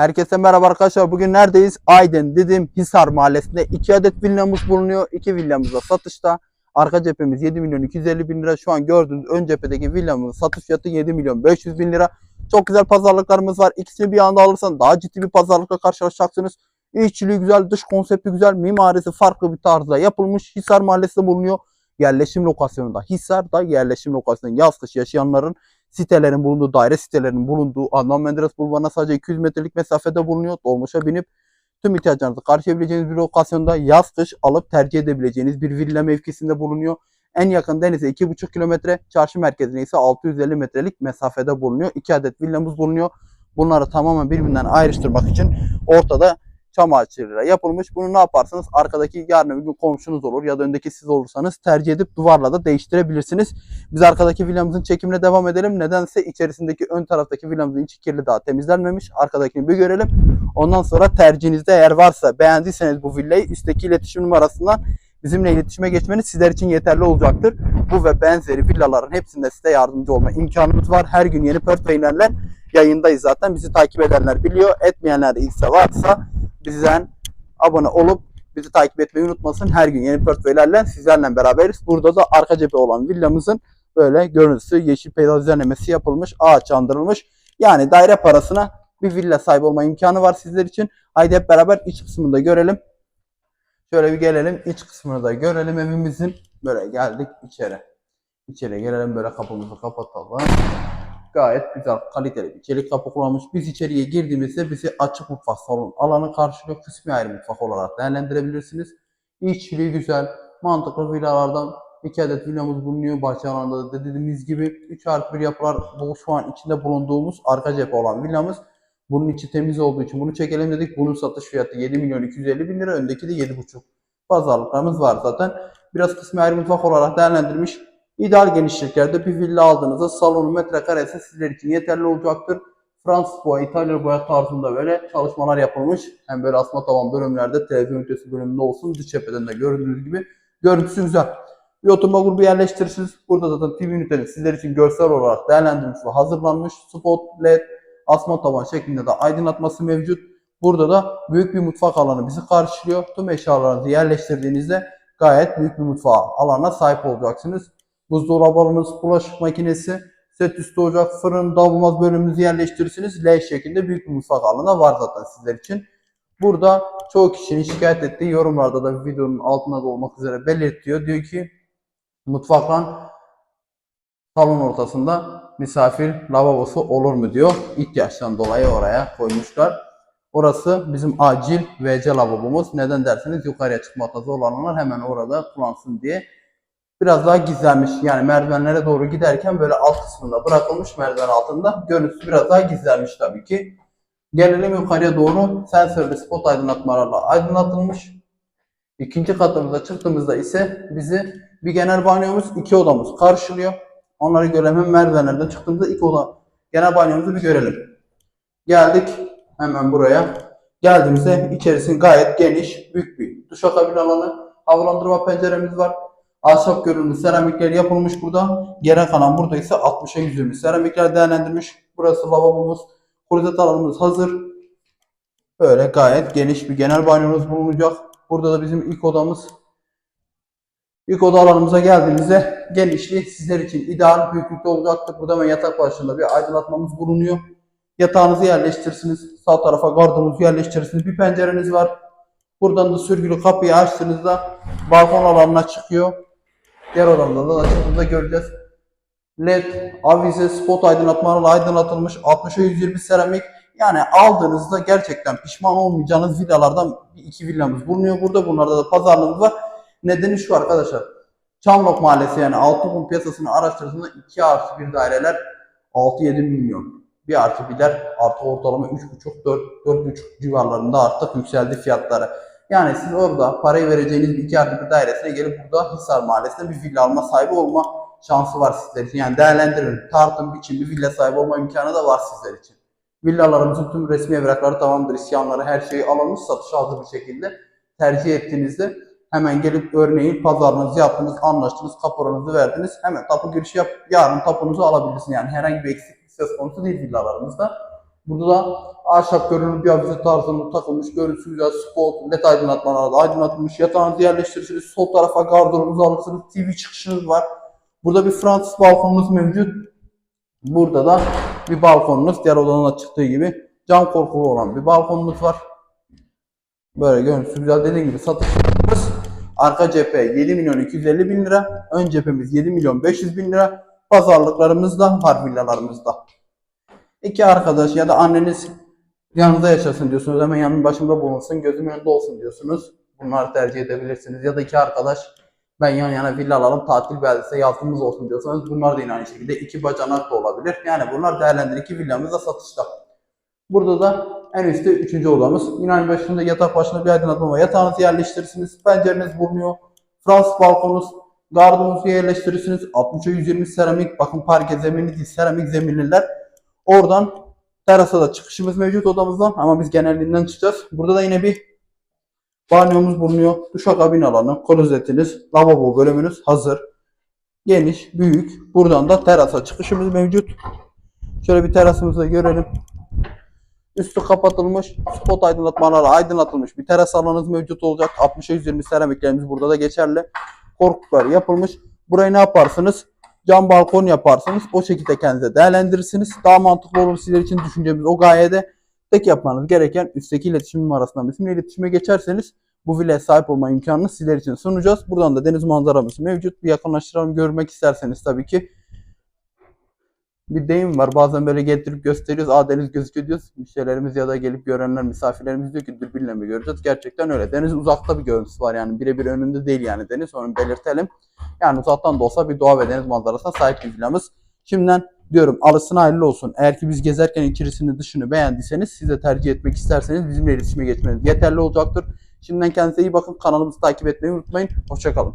Herkese merhaba arkadaşlar. Bugün neredeyiz? Aydın Didim Hisar Mahallesi'nde 2 adet villamız bulunuyor. 2 villamız da satışta. Arka cephemiz 7 milyon 250 bin lira. Şu an gördüğünüz ön cephedeki villamızın satış fiyatı 7 milyon 500 bin lira. Çok güzel pazarlıklarımız var. İkisini bir anda alırsan daha ciddi bir pazarlıkla karşılaşacaksınız. İşçiliği güzel, dış konsepti güzel, mimarisi farklı bir tarzda yapılmış. Hisar Mahallesi'nde bulunuyor. Yerleşim lokasyonunda. Hisar'da yerleşim lokasyonunda yaz kış yaşayanların sitelerin bulunduğu, daire sitelerinin bulunduğu Adnan Menderes Bulvarı'na sadece 200 metrelik mesafede bulunuyor. Dolmuşa binip tüm ihtiyaçlarınızı karşılayabileceğiniz bir lokasyonda yaz kış alıp tercih edebileceğiniz bir villa mevkisinde bulunuyor. En yakın denize 2,5 kilometre, çarşı merkezine ise 650 metrelik mesafede bulunuyor. 2 adet villamız bulunuyor. Bunları tamamen birbirinden ayrıştırmak için ortada çam ağaçlarıyla yapılmış. Bunu ne yaparsınız? Arkadaki yarın bir gün komşunuz olur ya da öndeki siz olursanız tercih edip duvarla da değiştirebilirsiniz. Biz arkadaki villamızın çekimine devam edelim. Nedense içerisindeki ön taraftaki villamızın içi kirli daha temizlenmemiş. Arkadakini bir görelim. Ondan sonra tercihinizde eğer varsa beğendiyseniz bu villayı üstteki iletişim numarasından bizimle iletişime geçmeniz sizler için yeterli olacaktır. Bu ve benzeri villaların hepsinde size yardımcı olma imkanımız var. Her gün yeni portföylerle yayındayız zaten. Bizi takip edenler biliyor. Etmeyenler ise varsa bizden abone olup bizi takip etmeyi unutmasın. Her gün yeni portföylerle sizlerle beraberiz. Burada da arka cephe olan villamızın böyle görüntüsü yeşil peyzaj düzenlemesi yapılmış, ağaçlandırılmış. Yani daire parasına bir villa sahibi olma imkanı var sizler için. Haydi hep beraber iç kısmını da görelim. Şöyle bir gelelim iç kısmını da görelim evimizin. Böyle geldik içeri. İçeri gelelim böyle kapımızı kapatalım. Gayet güzel kaliteli bir çelik kapı kullanmış. Biz içeriye girdiğimizde bizi açık mutfak salon alanı karşılıyor. Kısmi ayrı mutfak olarak değerlendirebilirsiniz. İçliği güzel, mantıklı villalardan iki adet villamız bulunuyor. Bahçe alanında da dediğimiz gibi 3 artı 1 yapılar bu şu an içinde bulunduğumuz arka cephe olan villamız. Bunun içi temiz olduğu için bunu çekelim dedik. Bunun satış fiyatı 7 milyon 250 bin lira. Öndeki de 7,5. Pazarlıklarımız var zaten. Biraz kısmi ayrı mutfak olarak değerlendirmiş. İdeal genişliklerde bir villa aldığınızda salonun metrekaresi sizler için yeterli olacaktır. Fransız boya, İtalyan boya tarzında böyle çalışmalar yapılmış. Hem böyle asma tavan bölümlerde televizyon ünitesi bölümünde olsun. Dış cepheden de gördüğünüz gibi. Görüntüsü güzel. Bir oturma grubu yerleştirirsiniz. Burada zaten TV üniteniz sizler için görsel olarak değerlendirilmiş ve hazırlanmış. Spot, LED, asma tavan şeklinde de aydınlatması mevcut. Burada da büyük bir mutfak alanı bizi karşılıyor. Tüm eşyalarınızı yerleştirdiğinizde gayet büyük bir mutfağa alana sahip olacaksınız. Buzdolabı alanınız, bulaşık makinesi, set üstü ocak, fırın, davulmaz bölümünüzü yerleştirirsiniz. L şeklinde büyük bir mutfak alanı var zaten sizler için. Burada çoğu kişinin şikayet ettiği yorumlarda da videonun altında da olmak üzere belirtiyor. Diyor ki mutfakla salon ortasında misafir lavabosu olur mu diyor. İhtiyaçtan dolayı oraya koymuşlar. Orası bizim acil WC lavabomuz. Neden derseniz yukarıya çıkmakta zorlananlar hemen orada kullansın diye. Biraz daha gizlenmiş. Yani merdivenlere doğru giderken böyle alt kısmında bırakılmış merdiven altında. Görüntüsü biraz daha gizlenmiş tabii ki. Gelelim yukarıya doğru sensörlü spot aydınlatmalarla aydınlatılmış. İkinci katımıza çıktığımızda ise bizi bir genel banyomuz, iki odamız karşılıyor. Onları görelim merdivenlerden çıktığımızda ilk oda genel banyomuzu bir görelim. Geldik hemen buraya. Geldiğimizde içerisi gayet geniş, büyük bir duşakabin alanı. Havalandırma penceremiz var. Ahşap görünümlü seramikler yapılmış burada. Geri kalan burada ise 60'a 120 seramikler değerlendirmiş. Burası lavabomuz. Klozet alanımız hazır. Böyle gayet geniş bir genel banyomuz bulunacak. Burada da bizim ilk odamız. İlk oda alanımıza geldiğimizde genişliği sizler için ideal büyüklükte olacaktır. Burada hemen yatak başında bir aydınlatmamız bulunuyor. Yatağınızı yerleştirirsiniz. Sağ tarafa gardınuzu yerleştirirsiniz. Bir pencereniz var. Buradan da sürgülü kapıyı açtığınızda balkon alanına çıkıyor. Diğer da açıldığında göreceğiz. LED, avize, spot aydınlatmalarla aydınlatılmış 60'a 120 seramik. Yani aldığınızda gerçekten pişman olmayacağınız villalardan bir iki villamız bulunuyor burada. Bunlarda da pazarlığımız var. Nedeni şu arkadaşlar. Çamlık Mahallesi yani Altınkum piyasasını araştırdığında 2 artı 1 daireler 6-7 milyon. 1 artı 1'ler artı ortalama 3,5-4,5 civarlarında artık yükseldi fiyatları. Yani siz orada parayı vereceğiniz bir 2 artı 1 dairesine gelip burada Hisar Mahallesi'nde bir villa alma sahibi olma şansı var sizler için. Yani değerlendirin, tartın, biçin bir villa sahibi olma imkanı da var sizler için. Villalarımızın tüm resmi evrakları tamamdır, isyanları, her şeyi alınmış, satışa hazır bir şekilde tercih ettiğinizde hemen gelip örneğin pazarınızı yaptınız, anlaştınız, kaporanızı verdiniz. Hemen tapu girişi yap, yarın tapunuzu alabilirsiniz. Yani herhangi bir eksiklik söz konusu değil villalarımızda. Burada da ahşap görünümlü bir avize tarzında takılmış. Görüntüsü güzel. Spot, led aydınlatmalarla aydınlatılmış. Yatağınızı yerleştirirsiniz. Sol tarafa gardırobunuzu alırsınız. TV çıkışınız var. Burada bir Fransız balkonumuz mevcut. Burada da bir balkonumuz. Diğer odanın da çıktığı gibi. Cam korkulu olan bir balkonumuz var. Böyle görüntüsü güzel. Dediğim gibi satışlarımız arka cephe 7 milyon 250 bin lira. Ön cephemiz 7 milyon 500 bin lira. Pazarlıklarımız da var villalarımızda. İki arkadaş ya da anneniz yanınızda yaşasın diyorsunuz. Hemen yanım başımda bulunsun, gözüm önünde olsun diyorsunuz. Bunları tercih edebilirsiniz. Ya da iki arkadaş ben yan yana villa alalım, tatil beldesi yatımız olsun diyorsanız bunlar da yine aynı şekilde iki bacanak da olabilir. Yani bunlar değerlendir iki villamız da satışta. Burada da en üstte üçüncü odamız. Yine aynı başında yatak başında bir aydınlatma var. Yatağınızı yerleştirirsiniz. Pencereniz bulunuyor. Fransız balkonunuz. Gardınozu yerleştirirsiniz. 60'a 120 seramik. Bakın parke zemini değil. Seramik zeminliler. Oradan terasa da çıkışımız mevcut odamızdan. Ama biz genelliğinden çıkacağız. Burada da yine bir banyomuz bulunuyor. Duşakabin alanı, klozetiniz, lavabo bölümünüz hazır. Geniş, büyük. Buradan da terasa çıkışımız mevcut. Şöyle bir terasımızı görelim. Üstü kapatılmış, spot aydınlatmalarla aydınlatılmış bir teras alanınız mevcut olacak. 60'a 120 seramiklerimiz burada da geçerli. Korkuluklar yapılmış. Burayı ne yaparsınız? Cam balkon yaparsınız. O şekilde kendinize değerlendirirsiniz. Daha mantıklı olur sizler için düşüncemiz o gayede. Tek yapmanız gereken üstteki iletişim numarasından bizimle iletişime geçerseniz bu villaya sahip olma imkanını sizler için sunacağız. Buradan da deniz manzaramız mevcut. Bir yakınlaştıralım görmek isterseniz tabii ki bir deyim var. Bazen böyle getirip gösteriyoruz. Aa deniz gözüküyor diyoruz. Müşterilerimiz ya da gelip görenler, misafirlerimiz diyor ki dürbünle mi göreceğiz? Gerçekten öyle. Deniz uzakta bir görüntüsü var yani. Birebir önünde değil yani deniz. Onu belirtelim. Yani uzaktan da olsa bir doğa ve deniz manzarasına sahip bir villamız. Şimdiden diyorum alısın hayırlı olsun. Eğer ki biz gezerken içerisini dışını beğendiyseniz siz de tercih etmek isterseniz bizimle iletişime geçmeniz yeterli olacaktır. Şimdiden kendinize iyi bakın. Kanalımızı takip etmeyi unutmayın. Hoşçakalın.